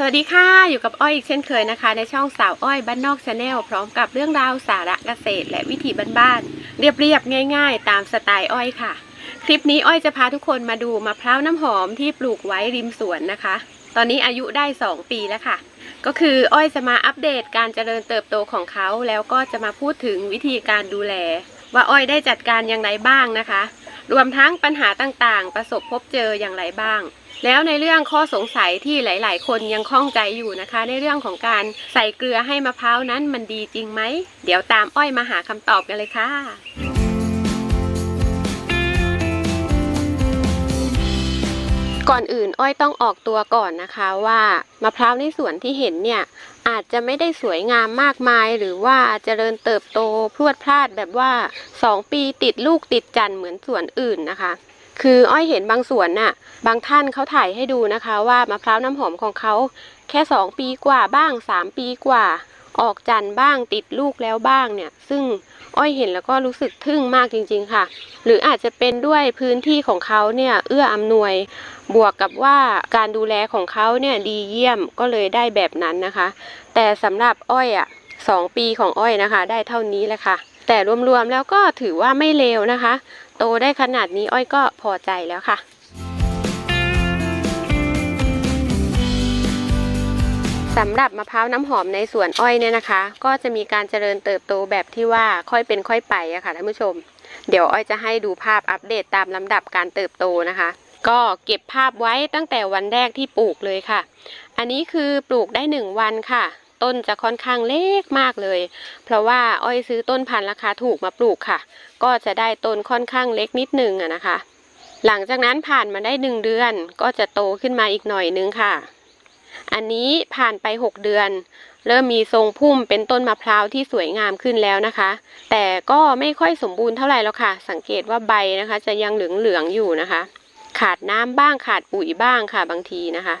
สวัสดีค่ะ อยู่กับอ้อยอีกเช่นเคยนะคะ ในช่องสาวอ้อยบ้านนอกชาแนลพร้อมกับเรื่องราวสาระเกษตร และวิถีบ้านๆเรียบๆง่าย ๆ ตามสไตล์อ้อยค่ะ คลิปนี้อ้อยจะพาทุกคนมาดูมะพร้าวน้ำหอมที่ปลูกไว้ริมสวนนะคะ ตอนนี้อายุได้ 2 ปีแล้วค่ะ ก็คืออ้อยจะมาอัปเดตการเจริญเติบโตของเขาแล้วก็จะมาพูดถึงวิธีการดูแล ว่าอ้อยได้จัดการอย่างไรบ้างนะคะ รวมทั้งปัญหาต่างๆ ประสบพบเจออย่างไรบ้าง แล้วในเรื่องข้อสงสัยที่หลาย ๆ คนยังข้องใจอยู่นะคะ ในเรื่องของการใส่เกลือให้มะพร้าวนั้นมันดีจริงไหม เดี๋ยวตามอ้อยมาหาคำตอบกันเลยค่ะก่อนอื่นอ้อยต้องออกตัวก่อนนะคะว่ามะพร้าวในสวนที่เห็นเนี่ยอาจจะไม่ได้สวยงามมากมาย หรือว่าเจริญเติบโตพรวดพลาดแบบว่า 2 ปีติดลูกติดจันเหมือนสวนอื่นนะคะ คืออ้อยเห็นบางสวนน่ะ บางท่านเขาถ่ายให้ดูนะคะ ว่ามะพร้าวน้ำหอมของเขาแค่ 2 ปีกว่าบ้าง 3 ปีกว่า ออกจันบ้างติดลูกแล้วบ้างเนี่ย ซึ่งอ้อยเห็นแล้วก็รู้สึกทึ่งมากจริง ๆ ค่ะ หรืออาจจะเป็นด้วยพื้นที่ของเขาเนี่ยเอื้ออำนวย บวกกับว่าการดูแลของเขาเนี่ยดีเยี่ยมก็เลยได้แบบนั้นนะคะ แต่สำหรับอ้อยอะสองปีของอ้อยนะคะ ได้เท่านี้แหละค่ะ แต่รวมๆแล้วก็ถือว่าไม่เลวนะคะ โตได้ขนาดนี้อ้อยก็พอใจแล้วค่ะสำหรับมะพร้าวน้ำหอมในสวนอ้อยเนี่ยนะคะ ก็จะมีการเจริญเติบโตแบบที่ว่าค่อยเป็นค่อยไปอะค่ะท่านผู้ชม เดี๋ยวอ้อยจะให้ดูภาพอัปเดตตามลำดับการเติบโตนะคะ ก็เก็บภาพไว้ตั้งแต่วันแรกที่ปลูกเลยค่ะ อันนี้คือปลูกได้หนึ่งวันค่ะ ต้นจะค่อนข้างเล็กมากเลย เพราะว่าอ้อยซื้อต้นพันธุ์ราคาถูกมาปลูกค่ะ ก็จะได้ต้นค่อนข้างเล็กนิดนึงอะนะคะ หลังจากนั้นผ่านมาได้หนึ่งเดือน ก็จะโตขึ้นมาอีกหน่อยนึงค่ะ อันนี้ผ่านไป 6 เดือน เริ่มมีทรงพุ่มเป็นต้นมะพร้าวที่สวยงามขึ้นแล้วนะคะ แต่ก็ไม่ค่อยสมบูรณ์เท่าไหร่แล้วค่ะ สังเกตว่าใบนะคะ จะยังเหลืองๆอยู่นะคะ ขาดน้ำบ้างขาดปุ๋ยบ้างค่ะบางทีนะคะ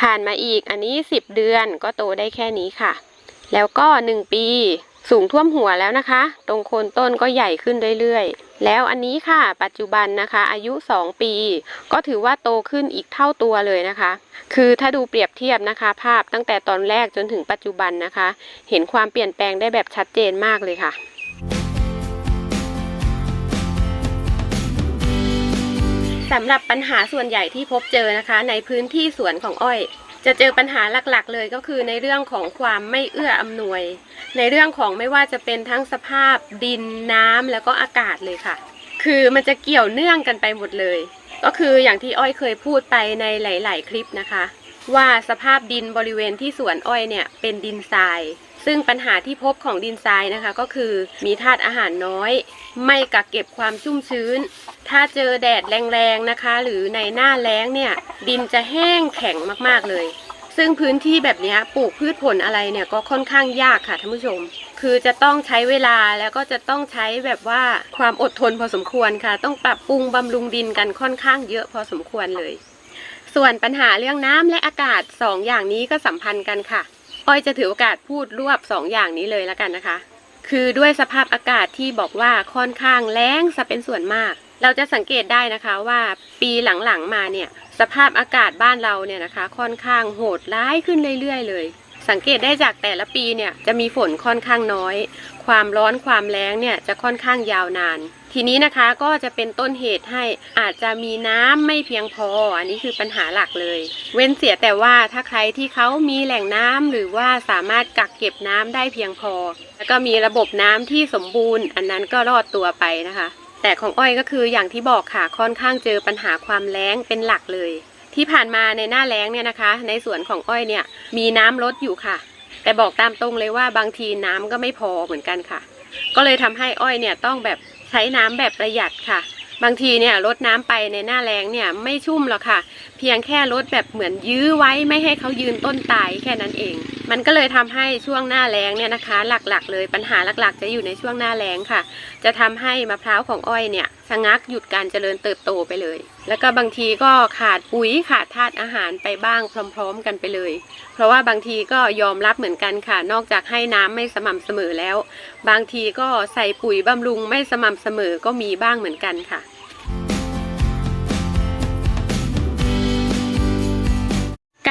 ผ่านมาอีกอันนี้ 10 เดือนก็โตได้แค่นี้ค่ะ แล้วก็ 1 ปีสูงท่วมหัวแล้วนะคะ ตรงโคนต้นก็ใหญ่ขึ้นเรื่อยๆ แล้วอันนี้ค่ะ ปัจจุบันนะคะ อายุ 2 ปี ก็ถือว่าโตขึ้นอีกเท่าตัวเลยนะคะ คือถ้าดูเปรียบเทียบนะคะ ภาพตั้งแต่ตอนแรกจนถึงปัจจุบันนะคะ เห็นความเปลี่ยนแปลงได้แบบชัดเจนมากเลยค่ะ สำหรับปัญหาส่วนใหญ่ที่พบเจอนะคะ ในพื้นที่สวนของอ้อย จะเจอปัญหาหลักๆ เลยก็คือในเรื่องของความไม่เอื้ออำนวย ในเรื่องของไม่ว่าจะเป็นทั้งสภาพดินน้ำแล้วก็อากาศเลยค่ะ คือมันจะเกี่ยวเนื่องกันไปหมดเลย ก็คืออย่างที่อ้อยเคยพูดไปในหลาย ๆ คลิปนะคะ ว่าสภาพดินบริเวณที่สวนอ้อยเนี่ยเป็นดินทราย ซึ่งปัญหาที่พบของดินทรายนะคะ ก็คือมีธาตุอาหารน้อย ไม่กักเก็บความชุ่มชื้น ถ้าเจอแดดแรงๆนะคะ หรือในหน้าแล้งเนี่ยดินจะแห้งแข็งมากๆเลย ซึ่งพื้นที่แบบนี้ปลูกพืชผลอะไรเนี่ยก็ค่อนข้างยากค่ะท่านผู้ชม คือจะต้องใช้เวลาแล้วก็จะต้องใช้แบบว่าความอดทนพอสมควรค่ะ ต้องปรับปรุงบำรุงดินกันค่อนข้างเยอะพอสมควรเลย ส่วนปัญหาเรื่องน้ำและอากาศสองอย่างนี้ก็สัมพันธ์กันค่ะ อ้อยจะถือโอกาสพูดรวบสองอย่างนี้เลยแล้วกันนะคะ คือด้วยสภาพอากาศที่บอกว่าค่อนข้างแล้งซะเป็นส่วนมาก เราจะสังเกตได้นะคะว่าปีหลังๆมาเนี่ย สภาพอากาศบ้านเราเนี่ยนะคะ ค่อนข้างโหดร้ายขึ้นเรื่อยๆเลย สังเกตได้จากแต่ละปีเนี่ยจะมีฝนค่อนข้างน้อย ความร้อนความแล้งเนี่ยจะค่อนข้างยาวนาน ทีนี้นะคะก็จะเป็นต้นเหตุให้อาจจะมีน้ำไม่เพียงพอ อันนี้คือปัญหาหลักเลย เว้นเสียแต่ว่าถ้าใครที่เขามีแหล่งน้ำหรือว่าสามารถกักเก็บน้ำได้เพียงพอ แล้วก็มีระบบน้ำที่สมบูรณ์ อันนั้นก็รอดตัวไปนะคะ แต่ของอ้อยก็คืออย่างที่บอกค่ะค่อนข้างเจอปัญหาความแล้งเป็นหลักเลย ที่ผ่านมาในหน้าแล้งเนี่ยนะคะ ในสวนของอ้อยเนี่ยมีน้ำลดอยู่ค่ะ แต่บอกตามตรงเลยว่าบางทีน้ำก็ไม่พอเหมือนกันค่ะ ก็เลยทำให้อ้อยเนี่ยต้องแบบใช้น้ำแบบประหยัดค่ะ บางทีเนี่ยลดน้ำไปในหน้าแล้งเนี่ยไม่ชุ่มหรอกค่ะ เพียงแค่ลดแบบเหมือนยื้อไว้ไม่ให้เขายืนต้นตายแค่นั้นเอง มันก็เลยทำให้ช่วงหน้าแล้งเนี่ยนะคะ หลักๆ เลยปัญหาหลักๆ จะอยู่ในช่วงหน้าแล้งค่ะ จะทำให้มะพร้าวของอ้อยเนี่ย ชะงักหยุดการเจริญเติบโตไปเลย แล้วก็บางทีก็ขาดปุ๋ยขาดธาตุอาหารไปบ้างพร้อม ๆ กันไปเลย เพราะว่าบางทีก็ยอมรับเหมือนกันค่ะ นอกจากให้น้ำไม่สม่ำเสมอแล้ว บางทีก็ใส่ปุ๋ยบำรุงไม่สม่ำเสมอก็มีบ้างเหมือนกันค่ะ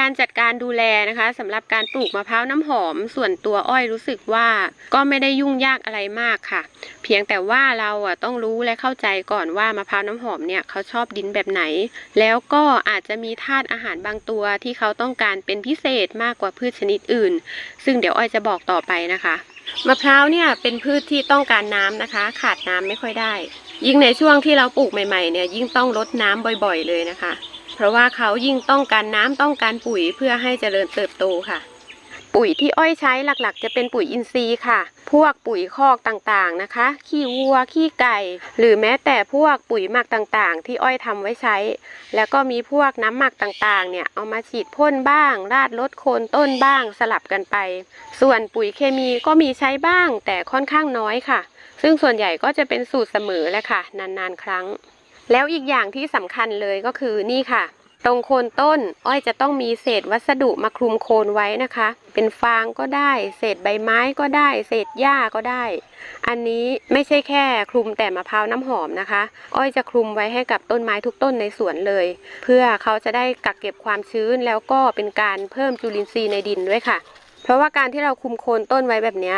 การจัดการดูแลนะคะสำหรับการปลูกมะพร้าวน้ำหอมส่วนตัวอ้อยรู้สึกว่าก็ไม่ได้ยุ่งยากอะไรมากค่ะ เพียงแต่ว่าเราอะต้องรู้และเข้าใจก่อนว่ามะพร้าวน้ำหอมเนี่ยเขาชอบดินแบบไหน แล้วก็อาจจะมีธาตุอาหารบางตัวที่เขาต้องการเป็นพิเศษมากกว่าพืชชนิดอื่น ซึ่งเดี๋ยวอ้อยจะบอกต่อไปนะคะมะพร้าวเนี่ยเป็นพืชที่ต้องการน้ำนะคะ ขาดน้ำไม่ค่อยได้ ยิ่งในช่วงที่เราปลูกใหม่ๆเนี่ยยิ่งต้องรดน้ำบ่อยๆเลยนะคะ เพราะว่าเขายิ่งต้องการน้ำต้องการปุ๋ยเพื่อให้เจริญเติบโตค่ะ ปุ๋ยที่อ้อยใช้หลักๆ จะเป็นปุ๋ยอินทรีย์ค่ะ พวกปุ๋ยคอกต่างๆนะคะ ขี้วัวขี้ไก่ หรือแม้แต่พวกปุ๋ยหมักต่างๆ ที่อ้อยทำไว้ใช้ แล้วก็มีพวกน้ำหมักต่างๆ เนี่ยเอามาฉีดพ่นบ้าง ราดลดโคนต้นบ้างสลับกันไป ส่วนปุ๋ยเคมีก็มีใช้บ้างแต่ค่อนข้างน้อยค่ะ ซึ่งส่วนใหญ่ก็จะเป็นสูตรเสมอแหละค่ะ นานๆ ครั้ง แล้วอีกอย่างที่สำคัญเลยก็คือนี่ค่ะ ตรงโคนต้นอ้อยจะต้องมีเศษวัสดุมาคลุมโคนไว้นะคะ เป็นฟางก็ได้ เศษใบไม้ก็ได้ เศษหญ้าก็ได้ อันนี้ไม่ใช่แค่คลุมแต่มะพร้าวน้ำหอมนะคะ อ้อยจะคลุมไว้ให้กับต้นไม้ทุกต้นในสวนเลย เพื่อเขาจะได้กักเก็บความชื้นแล้วก็เป็นการเพิ่มจุลินทรีย์ในดินด้วยค่ะ เพราะว่าการที่เราคุมโคนต้นไว้แบบนี้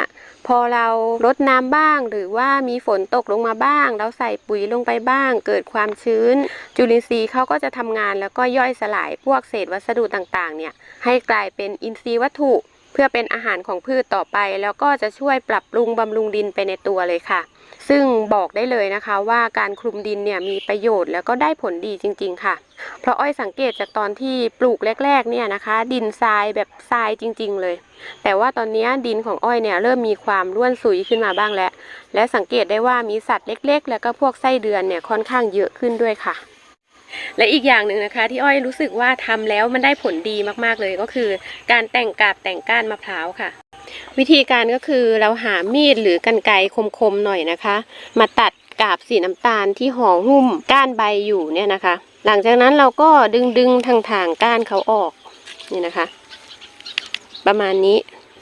พอเรารดน้ำบ้าง หรือว่ามีฝนตกลงมาบ้าง เราใส่ปุ๋ยลงไปบ้าง เกิดความชื้น จุลินทรีย์เขาก็จะทำงานแล้วก็ย่อยสลายพวกเศษวัสดุต่างๆเนี่ยให้กลายเป็นอินทรีย์วัตถุ เพื่อเป็นอาหารของพืชต่อไป แล้วก็จะช่วยปรับปรุงบำรุงดินไปในตัวเลยค่ะ ซึ่งบอกได้เลยนะคะว่าการคลุมดินเนี่ยมีประโยชน์แล้วก็ได้ผลดีจริง ๆ ค่ะ เพราะอ้อยสังเกตจากตอนที่ปลูกแรก ๆ เนี่ยนะคะ ดินทรายแบบทรายจริง ๆ เลย แต่ว่าตอนนี้ดินของอ้อยเนี่ยเริ่มมีความร่วนซุยขึ้นมาบ้างแล้ว และสังเกตได้ว่ามีสัตว์เล็ก ๆ แล้วก็พวกไส้เดือนเนี่ยค่อนข้างเยอะขึ้นด้วยค่ะ และอีกอย่างหนึ่งนะคะ ที่อ้อยรู้สึกว่าทำแล้วมันได้ผลดีมากๆเลยก็คือ การแต่งกาบแต่งก้านมะพร้าวค่ะ วิธีการก็คือเราหามีดหรือกันไกรคมๆหน่อยนะคะ มาตัดกาบสีน้ำตาลที่ห่อหุ้มก้านใบอยู่เนี่ยนะคะ หลังจากนั้นเราก็ดึงดึงทางทางก้านเขาออกนี่นะคะ ประมาณนี้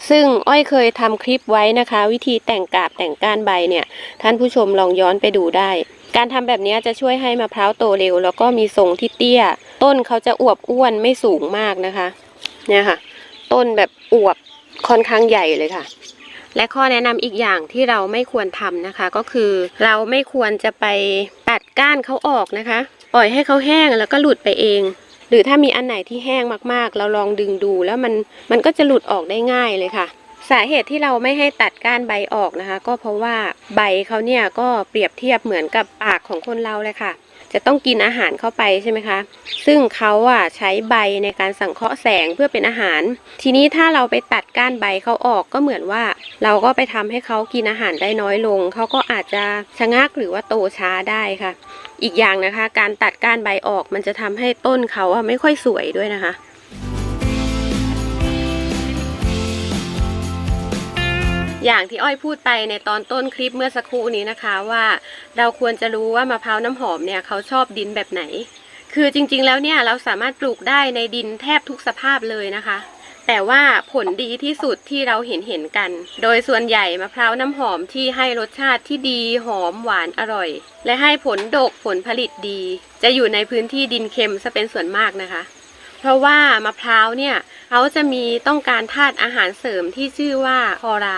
ซึ่งอ้อยเคยทำคลิปไว้นะคะ วิธีแต่งกาบแต่งก้านใบเนี่ย ท่านผู้ชมลองย้อนไปดูได้ การทำแบบนี้จะช่วยให้มะพร้าวโตเร็ว แล้วก็มีทรงที่เตี้ย ต้นเขาจะอวบอ้วนไม่สูงมากนะคะ เนี่ยค่ะ ต้นแบบอวบค่อนข้างใหญ่เลยค่ะ และข้อแนะนำอีกอย่างที่เราไม่ควรทำนะคะ ก็คือเราไม่ควรจะไปตัดก้านเขาออกนะคะ ปล่อยให้เขาแห้งแล้วก็หลุดไปเอง หรือถ้ามีอันไหนที่แห้งมากๆ เราลองดึงดูแล้วมันมันก็จะหลุดออกได้ง่ายเลยค่ะ สาเหตุที่เราไม่ให้ตัดก้านใบออกนะคะ ก็เพราะว่าใบเขาเนี่ยก็เปรียบเทียบเหมือนกับปากของคนเราเลยค่ะ จะต้องกินอาหารเข้าไปใช่ไหมคะ ซึ่งเขาอะใช้ใบในการสังเคราะห์แสงเพื่อเป็นอาหาร ทีนี้ถ้าเราไปตัดก้านใบเขาออกก็เหมือนว่า เราก็ไปทำให้เขากินอาหารได้น้อยลง เขาก็อาจจะชะงักหรือว่าโตช้าได้ค่ะ อีกอย่างนะคะ การตัดก้านใบออกมันจะทำให้ต้นเขาอะไม่ค่อยสวยด้วยนะคะ อย่างที่อ้อยพูดไปในตอนต้นคลิปเมื่อสักครู่นี้นะคะว่าเราควรจะรู้ว่ามะพร้าวน้ำหอมเนี่ยเขาชอบดินแบบไหน คือจริงๆแล้วเนี่ยเราสามารถปลูกได้ในดินแทบทุกสภาพเลยนะคะ แต่ว่าผลดีที่สุดที่เราเห็นเห็นกัน โดยส่วนใหญ่มะพร้าวน้ำหอมที่ให้รสชาติที่ดีหอมหวานอร่อย และให้ผลดกผลผลิตดี จะอยู่ในพื้นที่ดินเค็มซะเป็นส่วนมากนะคะเพราะว่ามะพร้าวเนี่ยเขาจะมีต้องการธาตุอาหารเสริมที่ชื่อว่าคอไร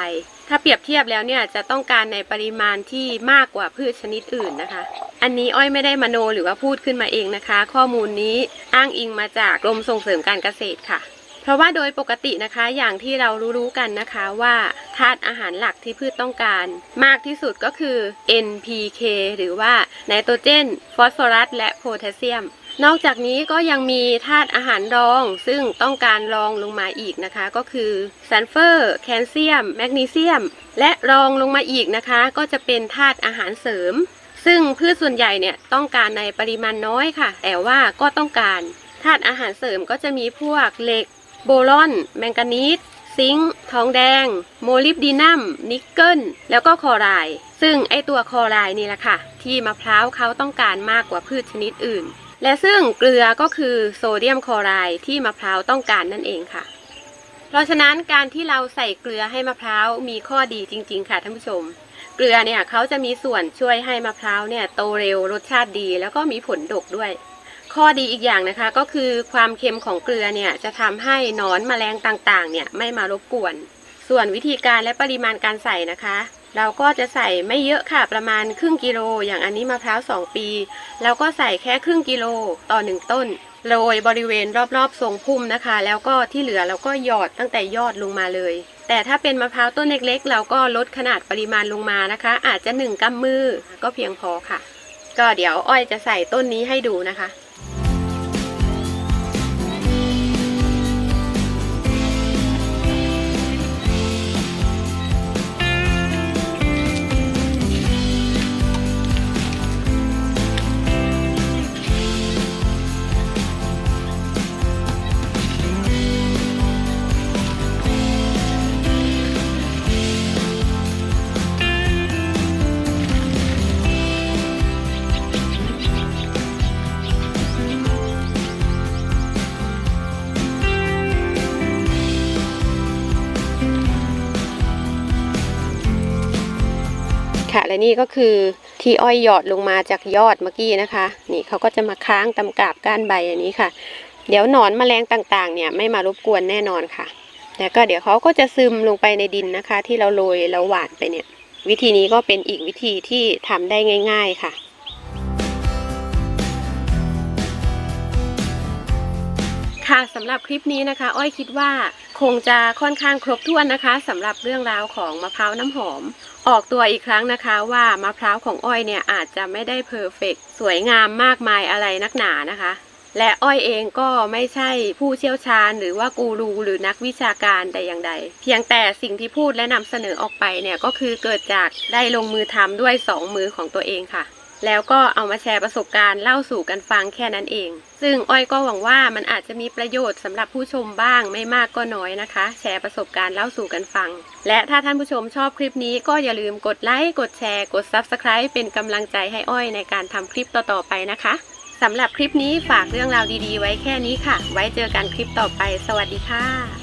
ถ้าเปรียบเทียบแล้วเนี่ยจะต้องการในปริมาณที่มากกว่าพืชชนิดอื่นนะคะ อันนี้อ้อยไม่ได้มโนหรือว่าพูดขึ้นมาเองนะคะ ข้อมูลนี้อ้างอิงมาจากกรมส่งเสริมการเกษตรค่ะ เพราะว่าโดยปกตินะคะอย่างที่เรารู้ๆกันนะคะว่าธาตุอาหารหลักที่พืชต้องการ มากที่สุดก็คือ NPK หรือว่าไนโตรเจน ฟอสฟอรัส และโพแทสเซียม นอกจากนี้ก็ยังมีธาตุอาหารรอง ซึ่งต้องการรองลงมาอีกนะคะ ก็คือซัลเฟอร์แคลเซียม แมกนีเซียม และรองลงมาอีกนะคะ ก็จะเป็นธาตุอาหารเสริม ซึ่งพืชส่วนใหญ่เนี่ยต้องการในปริมาณน้อยค่ะ แต่ว่าก็ต้องการธาตุอาหารเสริมก็จะมีพวกเหล็ก โบรอน แมงกานีสซิงค์ ทองแดง โมลิบดีนัม นิกเกิล แล้วก็คอไรด์ซึ่งไอตัวคอไรด์นี่แหละค่ะ ที่มะพร้าวเขาต้องการมากกว่าพืชชนิดอื่น และซึ่งเกลือก็คือโซเดียมคลอไรด์ที่มะพร้าวต้องการนั่นเองค่ะ เพราะฉะนั้นการที่เราใส่เกลือให้มะพร้าวมีข้อดีจริง ๆ ค่ะท่านผู้ชม เกลือเนี่ยเขาจะมีส่วนช่วยให้มะพร้าวเนี่ยโตเร็วรสชาติดี แล้วก็มีผลดกด้วย ข้อดีอีกอย่างนะคะ ก็คือความเค็มของเกลือเนี่ยจะทำให้นอนแมลงต่างๆ เนี่ยไม่มารบกวน ส่วนวิธีการและปริมาณการใส่นะคะ เราก็จะใส่ไม่เยอะค่ะประมาณครึ่งกิโล อย่างอันนี้มะพร้าว2ปีแล้วก็ใส่แค่ครึ่งกิโลต่อ1ต้นโรยบริเวณรอบๆทรงพุ่มนะคะ แล้วก็ที่เหลือเราก็หยอดตั้งแต่ยอดลงมาเลย แต่ถ้าเป็นมะพร้าวต้นเล็กๆ เราก็ลดขนาดปริมาณลงมานะคะ อาจจะ1กำมือก็เพียงพอค่ะ ก็เดี๋ยวอ้อยจะใส่ต้นนี้ให้ดูนะคะ นี่ก็คือที่อ้อยหยอดลงมาจากยอดเมื่อกี้นะคะ นี่เขาก็จะมาค้างตำกาบก้านใบอันนี้ค่ะ เดี๋ยวหนอนแมลงต่างๆ เนี่ยไม่มารบกวนแน่นอนค่ะแล้วก็เดี๋ยวเขาก็จะซึมลงไปในดินนะคะ ที่เราโรยแล้วหว่านไปเนี่ย วิธีนี้ก็เป็นอีกวิธีที่ทำได้ง่าย ๆ ค่ะ ค่ะสำหรับคลิปนี้นะคะ อ้อยคิดว่าคงจะค่อนข้างครบถ้วนนะคะสำหรับเรื่องราวของมะพร้าวน้ำหอม ออกตัวอีกครั้งนะคะว่ามะพร้าวของอ้อยเนี่ยอาจจะไม่ได้เพอร์เฟกสวยงามมากมายอะไรนักหนานะคะ และอ้อยเองก็ไม่ใช่ผู้เชี่ยวชาญ หรือว่ากูรูหรือนักวิชาการแต่อย่างใด เพียงแต่สิ่งที่พูดและนำเสนอออกไปเนี่ยก็คือเกิดจากได้ลงมือทำด้วยสองมือของตัวเองค่ะ แล้วก็เอามาแชร์ประสบการณ์เล่าสู่กันฟังแค่นั้นเอง ซึ่งอ้อยก็หวังว่ามันอาจจะมีประโยชน์สำหรับผู้ชมบ้างไม่มากก็น้อยนะคะ แชร์ประสบการณ์เล่าสู่กันฟัง และถ้าท่านผู้ชมชอบคลิปนี้ก็อย่าลืมกดไลค์กดแชร์กด Subscribe เป็นกำลังใจให้อ้อยในการทำคลิปต่อๆไปนะคะสำหรับคลิปนี้ฝากเรื่องราวดีๆ ไว้แค่นี้ค่ะ ไว้เจอกันคลิปต่อไป สวัสดีค่ะ